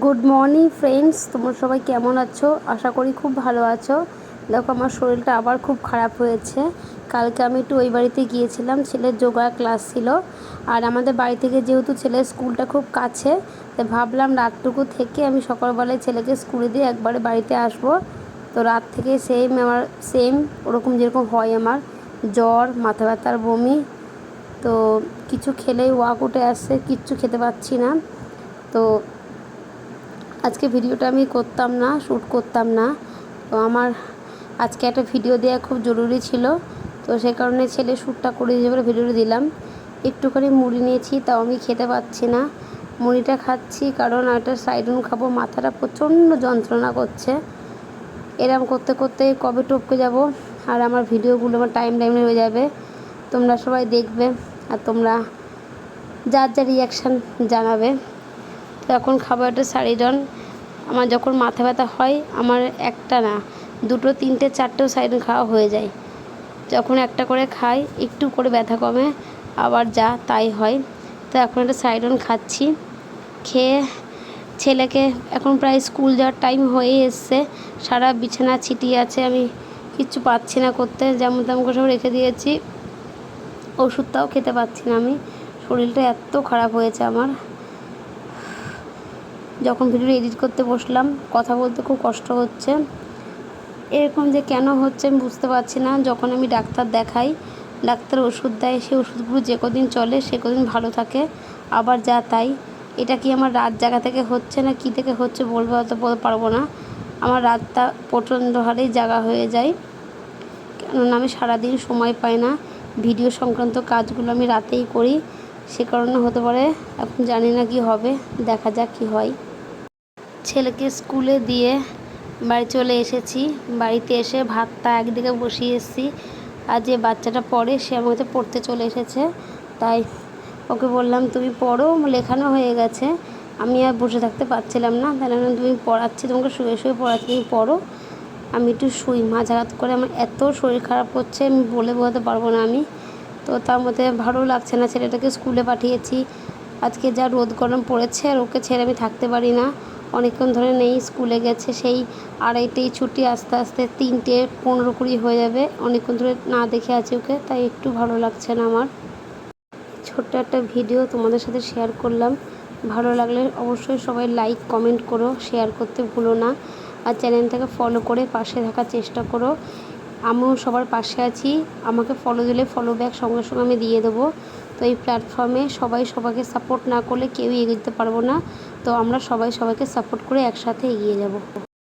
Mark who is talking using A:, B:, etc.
A: Good morning friends তোমরা সবাই কেমন আছো? আশা করি খুব ভালো আছো। দেখো, আমার শরীরটা আবার খুব খারাপ হয়েছে। কালকে আমি একটু ওই বাড়িতে গিয়েছিলাম, ছেলের যোগা ক্লাস ছিল। আর আমাদের বাড়ি থেকে যেহেতু ছেলের স্কুলটা খুব কাছে, তাই ভাবলাম রাতটুকু থেকে আমি সকালবেলায় ছেলেকে স্কুলে দিয়ে একবারে বাড়িতে আসব। তো রাত থেকে সেম আমার সেম ওরকম যেরকম হয় আমার। জ্বর, মাথা ব্যথার বমি, তো কিছু খেলেই ওয়াক উঠে আসছে কিচ্ছু খেতে পাচ্ছি না। তো আজকে ভিডিওটা আমি করতাম না শ্যুট করতাম না। তো আমার আজকে একটা ভিডিও দেওয়া খুব জরুরি ছিল। তো সে কারণে ছেলে শ্যুটটা করে দিয়ে বলে ভিডিওটা দিলাম। একটুখানি মুড়ি নিয়েছি, তাও আমি খেতে পাচ্ছি না। মুড়িটা খাচ্ছি কারণ একটা সাইডুন খাব, মাথাটা প্রচণ্ড যন্ত্রণা করছে। এরম করতে করতে কবে টপকে যাব? আর আমার ভিডিওগুলো আমার টাইম টাইমে হয়ে যাবে। তোমরা সবাই দেখবে আর তোমরা যার যা রিয়াকশান জানাবে। তো এখন খাব একটা সারিডন আমার যখন মাথা ব্যথা হয়, আমার একটা না, দুটো, তিনটে, চারটেও সাইডন খাওয়া হয়ে যায়। যখন একটা করে খাই, একটু করে ব্যথা কমে, আবার যা তাই হয়। তো এখন একটা সাইডন খাচ্ছি। খেয়ে, ছেলেকে এখন প্রায় স্কুল যাওয়ার টাইম হয়ে এসছে। সারা বিছানা ছিটিয়ে আছে, আমি কিচ্ছু পাচ্ছি না করতে। যেমন তেমন করে সব রেখে দিয়েছি। ওষুধটাও খেতে পাচ্ছি না আমি। শরীরটা এত খারাপ হয়েছে আমার। যখন ভিডিও এডিট করতে বসলাম, কথা বলতে খুব কষ্ট হচ্ছে। এরকম যে কেন হচ্ছে আমি বুঝতে পারছি না। যখন আমি ডাক্তার দেখাই, ডাক্তার ওষুধ দেয় সেই ওষুধগুলো যে কদিন চলে, সে কদিন ভালো থাকে। আবার যা তাই, এটা কি আমার রাত জায়গা থেকে হচ্ছে না কি থেকে হচ্ছে বলব হয়তো বলতে পারব না। আমার রাতটা প্রচণ্ড হারেই জাগা হয়ে যায়। কেননা আমি সারাদিন সময় পাই না। ভিডিও সংক্রান্ত কাজগুলো আমি রাতেই করি। সে কারণে হতে পারে, এখন জানি না কি হবে, দেখা যাক কি হয়। ছেলেকে স্কুলে দিয়ে বাড়ি চলে এসেছি। বাড়িতে এসে ভাতটা একদিকে বসিয়ে এসেছি আর যে বাচ্চাটা পড়ে সে আমার কাছে পড়তে চলে এসেছে। তাই ওকে বললাম, তুমি পড়ো, লেখানো হয়ে গেছে। আমি আর বসে থাকতে পারছিলাম না। তাহলে আমি তুমি পড়াচ্ছি, তোমাকে শুয়ে শুয়ে পড়াচ্ছি, তুমি পড়ো। আমি একটু শুই। মাঝাঘাত করে আমার এত শরীর খারাপ করছে, আমি বলে বোঝাতে পারব না আমি। তো তার মধ্যে ভালো লাগছে না, ছেলেটাকে স্কুলে পাঠিয়েছি। আজকে যা রোদ গরম পড়েছে আর ওকে ছেড়ে আমি থাকতে পারি না। অনেকক্ষণ ধরে নেই, স্কুলে গেছে, সেই আড়াইটেই ছুটি আস্তে আস্তে তিনটে পনেরো কুড়ি হয়ে যাবে। অনেকক্ষণ ধরে না দেখে আছি ওকে, তাই একটু ভালো লাগছে না আমার। ছোট্ট একটা ভিডিও তোমাদের সাথে শেয়ার করলাম। ভালো লাগলে অবশ্যই সবাই লাইক, কমেন্ট করো, শেয়ার করতে ভুলো না। আর চ্যানেলটাকে ফলো করে পাশে থাকার চেষ্টা করো। আমিও সবার পাশে আছি। আমাকে ফলো দিলে ফলো ব্যাক সঙ্গে সঙ্গে আমি দিয়ে দেবো। তো এই প্ল্যাটফর্মে সবাই সবাইকে সাপোর্ট না করলে কেউই এগিয়ে যেতে পারব না। তো আমরা সবাই সবাইকে সাপোর্ট করে একসাথে এগিয়ে যাব।